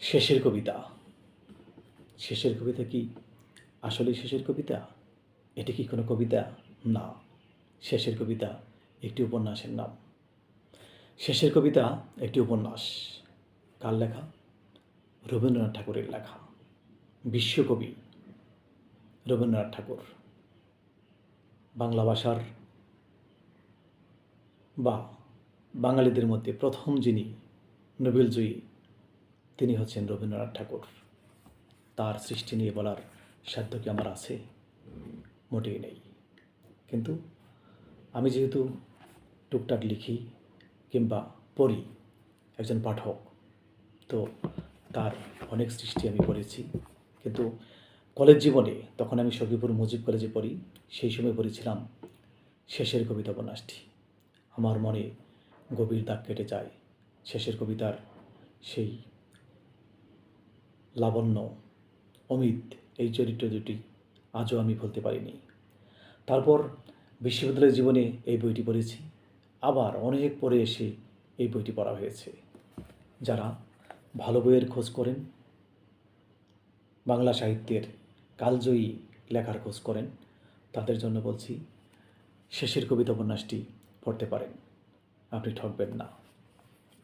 শেষের কবিতা। শেষের কবিতা কি আসলেই শেষের কবিতা? এটি কি কোনো কবিতা? না। শেষের কবিতা একটি উপন্যাসের নাম। শেষের কবিতা একটি উপন্যাস। কার লেখা? রবীন্দ্রনাথ ঠাকুরের লেখা। বিশ্বকবি রবীন্দ্রনাথ ঠাকুর। বাংলা ভাষার বা বাঙালিদের মধ্যে প্রথম যিনি নোবেলজয়ী তিনি হচ্ছেন রবীন্দ্রনাথ ঠাকুর। তার সৃষ্টি নিয়ে বলার সাধ্য কি আমার আছে? মোটেই নেই। কিন্তু আমি যেহেতু টুকটাক লিখি কিংবা পড়ি, একজন পাঠক, তো তার অনেক সৃষ্টি আমি করেছি কিন্তু কলেজ জীবনে তখন আমি সখীপুর মুজিব কলেজে পড়ি, সেই সময় পড়েছিলাম শেষের কবিতা উপন্যাসটি। আমার মনে গভীর দাগ কেটে যায়। শেষের কবিতার সেই লাবণ্য, অমিত এই চরিত্র দুটি আজও আমি ভুলতে পারিনি। তারপর বিশ্ববিদ্যালয় জীবনে এই বইটি পড়েছি। আবার অনেক পরে এসে এই বইটি পড়া হয়েছে। যারা ভালো বইয়ের খোঁজ করেন, বাংলা সাহিত্যের কালজয়ী লেখার খোঁজ করেন, তাদের জন্য বলছি, শেষের কবিতা উপন্যাসটি পড়তে পারেন। আপনি ঠকবেন না।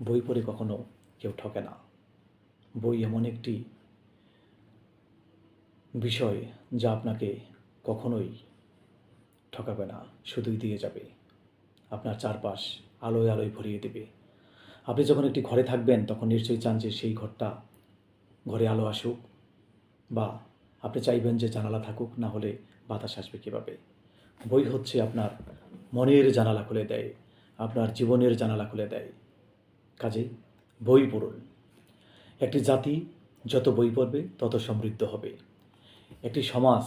বই পড়ে কখনো কেউ ঠকে না। বই এমন একটি বিষয় যা আপনাকে কখনোই ঠকাবে না, শুধুই দিয়ে যাবে। আপনার চারপাশ আলোয় আলোয় ভরিয়ে দেবে। আপনি যখন একটি ঘরে থাকবেন, তখন নিশ্চয়ই চান যে সেই ঘরটা ঘরে আলো আসুক বা আপনি চাইবেন যে জানালা থাকুক, না হলে বাতাস আসবে কীভাবে। বই হচ্ছে আপনার মনের জানালা খুলে দেয়, আপনার জীবনের জানালা খুলে দেয়। কাজেই বই পড়ুন। একটি জাতি যত বই পড়বে, তত সমৃদ্ধ হবে। একটি সমাজ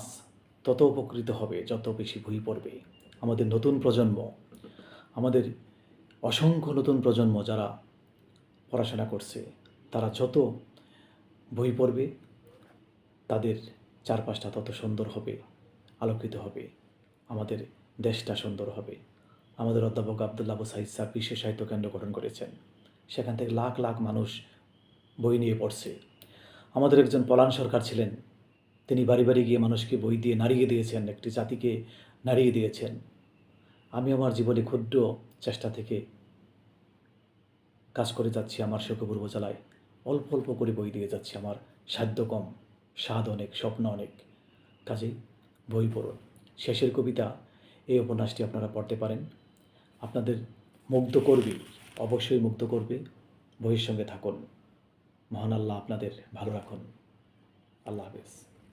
তত উপকৃত হবে, যত বেশি বই পড়বে। আমাদের নতুন প্রজন্ম, আমাদের অসংখ্য নতুন প্রজন্ম যারা পড়াশোনা করছে, তারা যত বই পড়বে, তাদের চারপাশটা তত সুন্দর হবে, আলোকিত হবে, আমাদের দেশটা সুন্দর হবে। আমাদের অধ্যাপক আবদুল্লাহ আবু সাইদ স্যার বিশ্ব সাহিত্য কেন্দ্র গঠন করেছেন। সেখান থেকে লাখ লাখ মানুষ বই নিয়ে পড়ছে। আমাদের একজন পলান সরকার ছিলেন তিনি বাড়ি বাড়ি গিয়ে মানুষকে বই দিয়ে নাড়িয়ে দিয়েছেন, একটি জাতিকে নাড়িয়ে দিয়েছেন। আমি আমার জীবনে ক্ষুদ্র চেষ্টা থেকে কাজ করে যাচ্ছি, আমার সুখপুর উপজেলায় অল্প অল্প করে বই দিয়ে যাচ্ছি, আমার সাধ্য কম, স্বাদ অনেক, স্বপ্ন অনেক। কাজেই বই পড়ুন। শেষের কবিতা এই উপন্যাসটি আপনারা পড়তে পারেন। আপনাদের মুগ্ধ করবে, অবশ্যই মুগ্ধ করবে। বইয়ের সঙ্গে থাকুন। মহান আল্লাহ আপনাদের ভালো রাখুন। আল্লাহ হাফেজ।